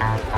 out.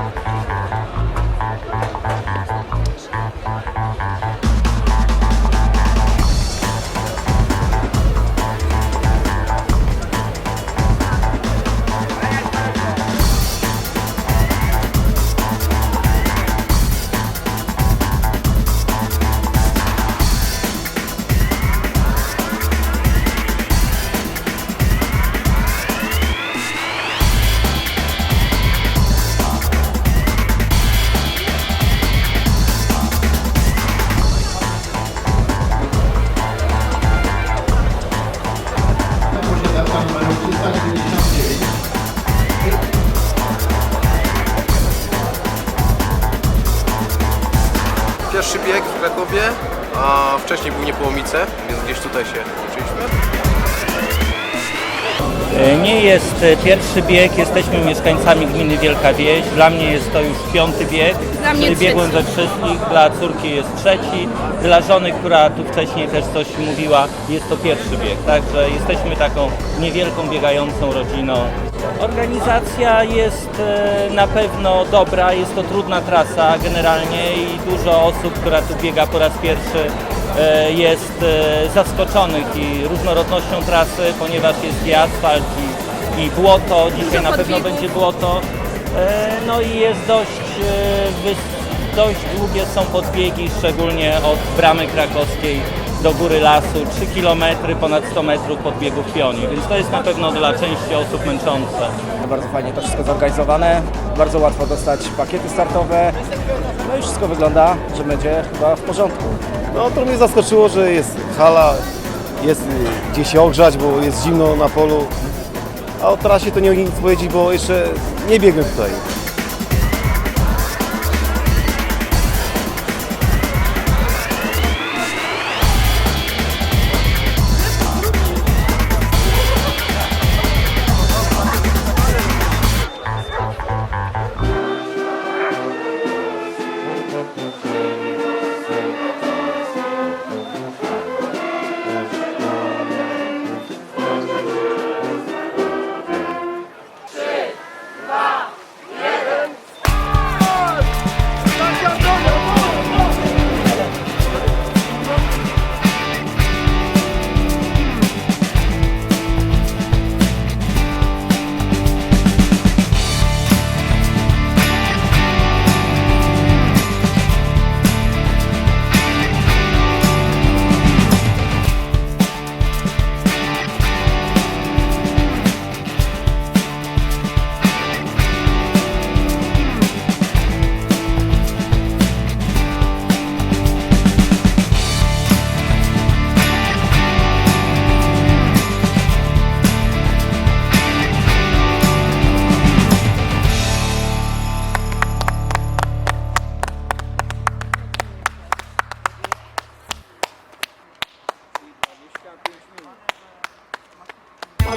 Krakowie, a wcześniej był Niepołomice, więc gdzieś tutaj się uczyliśmy. E, Nie jest e, pierwszy bieg, jesteśmy mieszkańcami gminy Wielka Wieś. Dla mnie jest to już piąty bieg, Dla mnie który trzeci. biegłem ze wszystkich. Dla córki jest trzeci. Dla żony, która tu wcześniej też coś mówiła, jest to pierwszy bieg. Także jesteśmy taką niewielką biegającą rodziną. Organizacja jest e, na pewno dobra, jest to trudna trasa generalnie i dużo osób, która tu biega po raz pierwszy e, jest e, zaskoczonych i różnorodnością trasy, ponieważ jest i asfalt i, i błoto, dzisiaj na pewno będzie błoto. No i jest dość, dość długie są podbiegi, szczególnie od bramy krakowskiej do góry lasu, 3 km, ponad 100 metrów podbiegów pioni, więc to jest na pewno dla części osób męczące. Bardzo fajnie to wszystko zorganizowane, bardzo łatwo dostać pakiety startowe. No i wszystko wygląda, że będzie chyba w porządku. No to mnie zaskoczyło, że jest hala, jest y, gdzie się ogrzać, bo jest zimno na polu. A o trasie to nie mogę nic powiedzieć, bo jeszcze nie biegłem tutaj.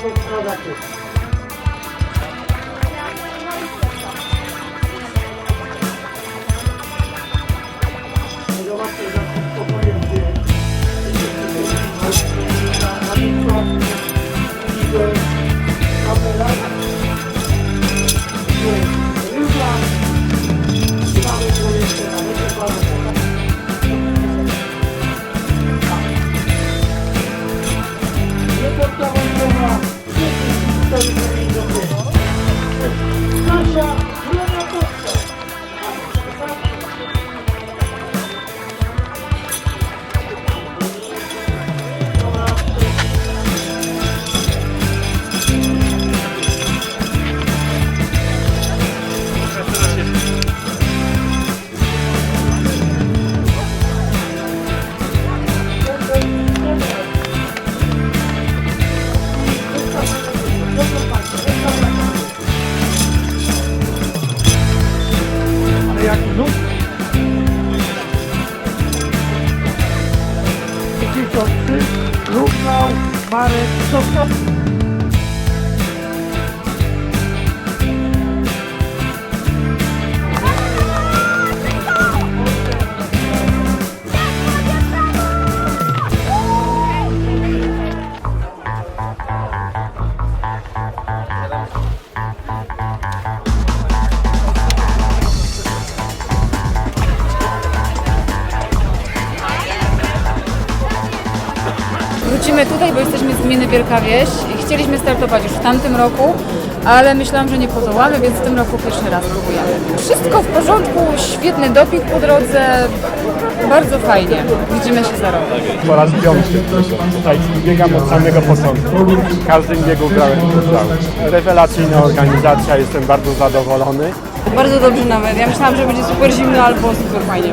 vou descalgar aqui. Thank. Marek Sosnowski. Wrócimy tutaj, bo jesteśmy z gminy Wielka Wieś i chcieliśmy startować już w tamtym roku, ale myślałam, że nie podołamy, więc w tym roku pierwszy raz próbujemy. Wszystko w porządku, świetny doping po drodze, bardzo fajnie. Widzimy się za rok. po raz piąty. Tutaj biegam od samego początku. W każdym biegu brałem udział. Rewelacyjna organizacja, jestem bardzo zadowolony. Bardzo dobrze nawet. Ja myślałam, że będzie super zimno albo super fajnie.